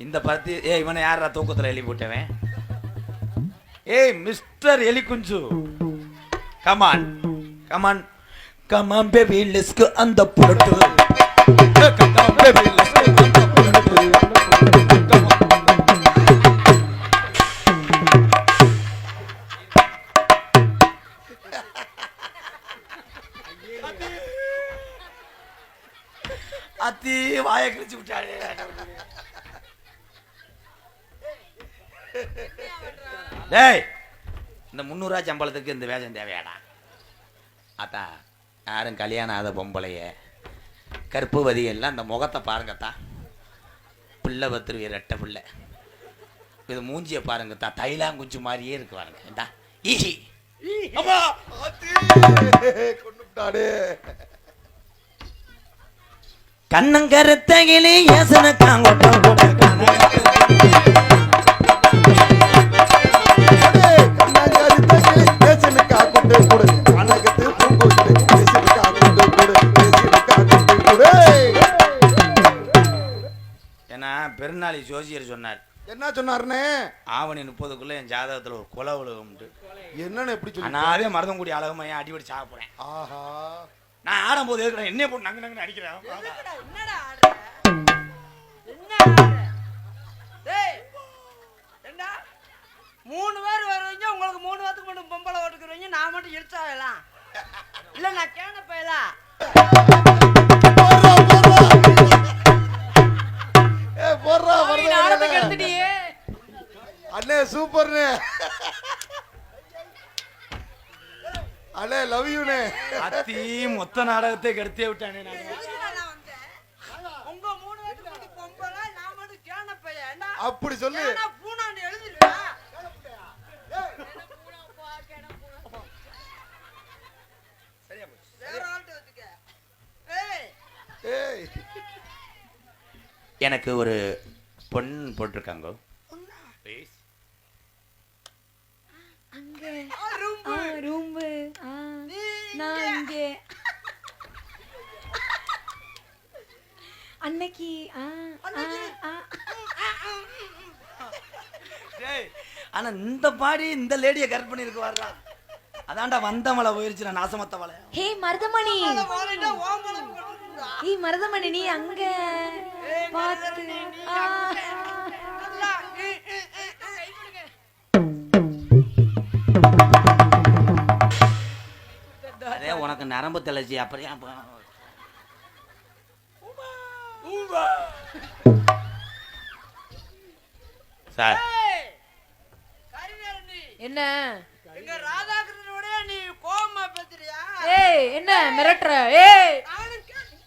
இந்த பத்தி ஏய் இவனை யாரா தூக்கத்துல எலி போட்டவன்? ஏய் மிஸ்டர் எலி குஞ்சு come on come on come on baby let's go அந்த புரட்டு கமான் பேபி அத்தி வாயை கிழிச்சு விட்டாளே. டேய் இந்த முந்நூறுவா சம்பளத்துக்கு இந்த வேஷம் தேவையாடா? அத்தா யாரும் கல்யாணம் ஆத பொம்பளைய கற்புவதி எல்லாம் இந்த முகத்தை பாருங்கத்தா. பிள்ளை பத்திருவிய ரெட்டை பிள்ளை. இது மூஞ்சியை பாருங்கத்தா தைலாங்குஞ்சு மாதிரியே இருக்கு பாருங்க. இந்தா ஈஹி. அம்மா கொண்டுட்டாடே கண்ணங்கருத்தகிலே ஏசன காங்கொட்டம் கூட பெருநாளி ஜோசியர் சொன்னார். என்ன சொன்னாருண்ணே ஆவணி முப்பதுக்குள்ள என் ஜாதகத்துல ஒரு கொலை விழுகும்ட்டு என்னன்னு எப்படி சொல்லி அனாவே மருதங்குடி அழகமா ஏன் அடிபடி சாக போறேன். ஆஹா. நான் ஆடும்போது இருக்கிறேன் என்ன போட்டு நங்கு நங்கு அடிக்கிறேன் என்னடா ஆடுற? என்ன ஆடுற? டேய், ஏண்டா? மூணு பேர் வருவீங்க உங்களுக்கு மூணு பேத்துக்கு மட்டும் பொம்பளை ஓட்டுக்குறீங்க நான் மட்டும் இழுச்சாகலாம் இல்ல நான் கேன போயலாம் அண்ணே சூப்பர்ண்ணே. அண்ணே லவ் யூண்ணே அத்தி மொத்த நாடகத்தை கெடுத்தே விட்டானே நான்? அப்படி சொல்லு. எனக்கு ஒரு பொன் போட்டிருக்காங்க. ரூம்பு. ஆ நீ நான் இங்க. அன்னைக்கு ஆனா இந்த பாடி இந்த லேடியை கரெக்ட் பண்ணிருக்கு வர்றா அதான்டா வந்த மலை போயிருச்சு நான் நாசமத்த மலை ஹே மருதமணி. ஏய் மருதமணி நீ அங்க பார்த்து அதே உனக்கு நரம்பு தளர்ச்சி அப்படியே அப்ப- சார். என்ன? எங்க ராதாகிருஷ்ணனோட நீ கோவமா பேசுறியா? ஏய் என்ன மிரட்டுற? ஏய். நானும் கேட்டேன்.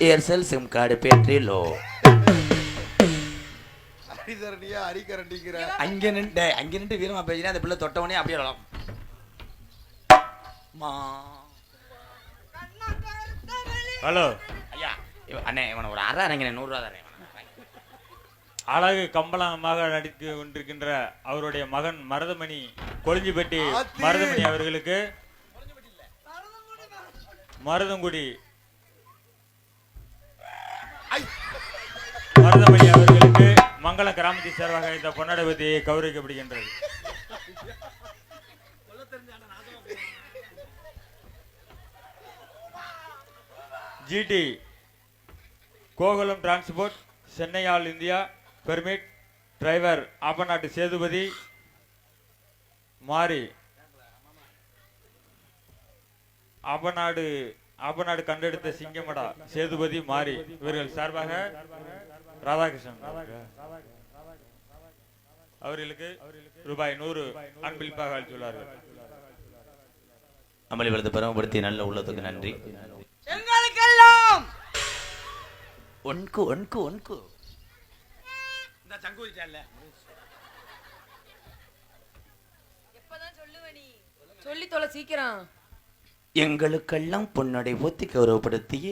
ஏர்செல் சிம் கார்டு அடிதரண்டியா அடிக்கரண்டிங்கிற அங்க நின்று அங்க நின்று வீரமா பேசினா அந்த பிள்ளை தொட்டவனே அப்படியே விழலாம். மா. ஹலோ ஐயா அண்ணே இவனை ஒரு அரை அரங்க நூறுரூவா தரேன். அழகு கம்பளமாக நடித்து கொண்டிருக்கின்ற அவருடைய மகன் மருதமணி கொளிஞ்சிப்பட்டி ஆத்தி. மருதமணி அவர்களுக்கு மருதங்குடி மருதமணி மங்கள கிராமத்தை சார்பாக இந்த பொன்னாடபதி கௌரவிக்கப்படுகின்றது. GD Gokulam transport Chennai all India permit driver ஆப்பநாட்டு Sethupathi மாறி ஆப்பநாடு ஆப்பநாடு கண்டெடுத்த சிங்கமடா சேதுபதி மாறி இவர்கள் சார்பாக ராதாகிருஷ்ணன் அவர்களுக்கு ரூபாய் நூறு அன்பிழிப்பாக அளித்துள்ளார்கள் அமளி விழுந்து பெருமைப்படுத்தி நல்ல உள்ளத்துக்கு நன்றி. எங்களுக்கெல்லாம் ஒன்கு ஒன்கு ஒன்கு இந்த சங்கு எப்பதான் சொல்லுவ நீ? சொல்லி தொலை சீக்கிரம். எங்களுக்கெல்லாம் பொன்னடை ஊத்தி கௌரவப்படுத்திய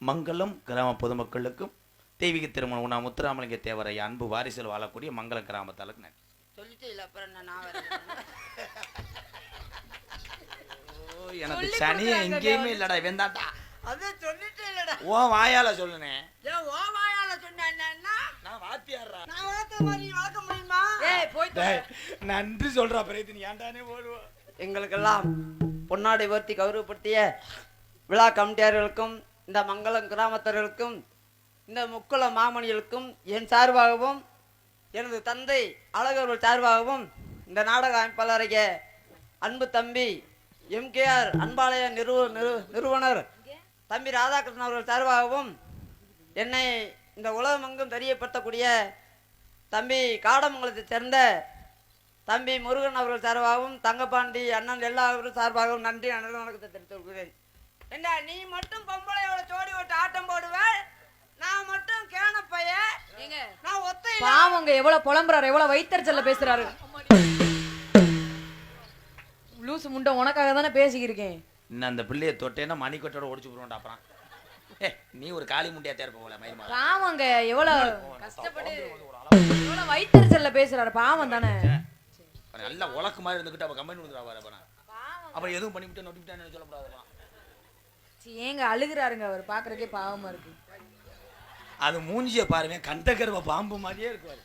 மங்களம் கிராம பொதுமக்களுக்கும் தெய்வீக திருமணம் உண்ணா முத்துராமலிங்க தேவரை அன்பு வாரிசில் வாழக்கூடிய மங்கள கிராமத்தாளுக்கு நன்றி. சொல்லிட்டு இல்ல அப்புறம் என்ன நான் வேற ஓ, எனக்கு சனியே எங்கேயுமே இல்லடா வெந்தாட்டா அது சொல்லிட்டு இல்லடா ஓ வாயால சொல்லுனே. ஏன் ஓ வாயால சொன்ன என்னன்னா நான் வாத்தியாடுறா நான் வளர்த்த மாதிரி வளர்க்க முடியுமா? ஏய் போய் நன்றி சொல்றா பிரேத்தி நீ ஏன்டானே போடுவா? எங்களுக்கெல்லாம் பொன்னாடை உயர்த்தி கௌரவப்படுத்திய விழா கமிட்டியார்களுக்கும் இந்த மங்களம் கிராமத்தர்களுக்கும் இந்த முக்குள மாமணிகளுக்கும் என் சார்பாகவும் எனது தந்தை அழகர்கள் சார்பாகவும் இந்த நாடக அமைப்பாளரைய அன்பு தம்பி எம்கேஆர் அன்பாலய நிறுவ நிறு- நிறுவனர் தம்பி ராதாகிருஷ்ணன் அவர்கள் சார்பாகவும் என்னை இந்த உலகமெங்கும் தெரியப்படுத்தக்கூடிய தம்பி காடமங்கலத்தைச் சேர்ந்த தம்பி முருகன் அவர்கள் சார்பாகவும் தங்கப்பாண்டி அண்ணன் எல்லா சார்பாகவும் நன்றி அண்ணன் வணக்கத்தை தெரிவித்துக் கொள்கிறேன். என்ன நீ மட்டும் பொம்பளையோட ஜோடி ஓட்டு ஆட்டம் போடுவேன் நான் மட்டும் கேன பைய நான் ஒத்தை பாவங்க எவ்வளவு புலம்புறாரு எவ்வளவு வைத்தறிச்சல்ல பேசுறாரு. லூசு முண்டை உனக்காக தானே பேசிக்கிருக்கேன். இன்னும் அந்த பிள்ளைய தொட்டேன்னா மணிக்கட்டோட ஒடிச்சு போடுவோம்டா அப்புறம். நீ ஒரு காளி முண்டியா தேர்ப்ப போல மயில்மா பாவங்க எவ்வளவு கஷ்டப்பட்டு எவ்வளவு வைத்தறிச்சல்ல பேசுறாரு பாவம் தானே. நல்லா உலக்கு மாதிரி இருந்துக்கிட்டு அவ கம்பெனி கொடுக்குறா அப்ப அப்புறம் எதுவும் பண்ணிவிட்டு நொட்டிவிட்டான்னு சொல்லக்கூடாதுப்பா சீ, ஏங்க அழுகுறாருங்க அவர் பாக்குறதுக்கே பாவமா இருக்கு. அது மூஞ்சிய பாருங்க கண்டகர்வ பாம்பு மாதிரியே இருக்குவாரு